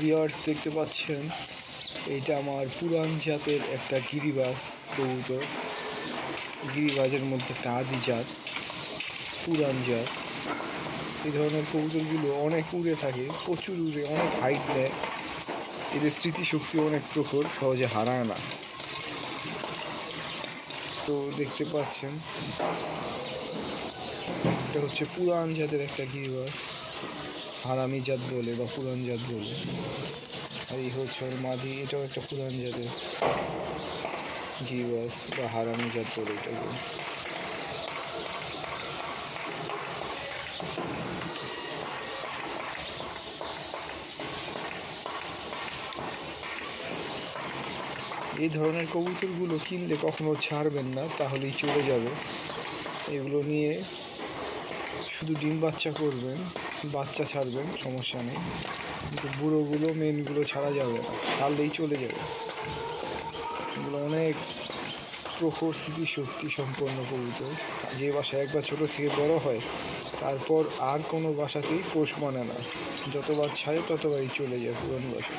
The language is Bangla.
ভিওয়ার্স দেখতে পাচ্ছেন, এইটা আমার পুরান জাতের একটা গিরিবাস কবুতর। গিরিবাজের মধ্যে একটা আদি জাত, পুরান জাত। এই ধরনের কবুতরগুলো অনেক উড়ে থাকে, প্রচুর উড়ে, অনেক হাইট নেয়। এদের স্মৃতিশক্তি অনেক প্রখর, সহজে হারায় না। তো দেখতে পাচ্ছেন, এটা হচ্ছে পুরান জাতের একটা গিরিবাস হারামি জাত বলে বা পুরান জাত বলে। আর এই হচ্ছে ওর এটাও একটা পুরান জাতের গিরিবাস বা হারামি জাত বলে এটাকে। এই ধরনের কবুতরগুলো কিনলে কখনো ছাড়বেন না, তাহলেই চলে যাবে। এগুলো নিয়ে শুধু ডিম বাচ্চা করবেন, বাচ্চা ছাড়বেন, সমস্যা নেই। কিন্তু বুড়োগুলো, মেনগুলো ছাড়া যাবে না, ছাড়লেই চলে যাবে। এগুলো অনেক প্রখর স্মৃতি শক্তি সম্পন্ন কবুতর। যে বাসা একবার ছোট থেকে বড় হয়, তারপর আর কোনো বাসাতেই পোষ মানে না। যতবার ছাড়ে, ততবারই চলে যায় পুরনো বাসা।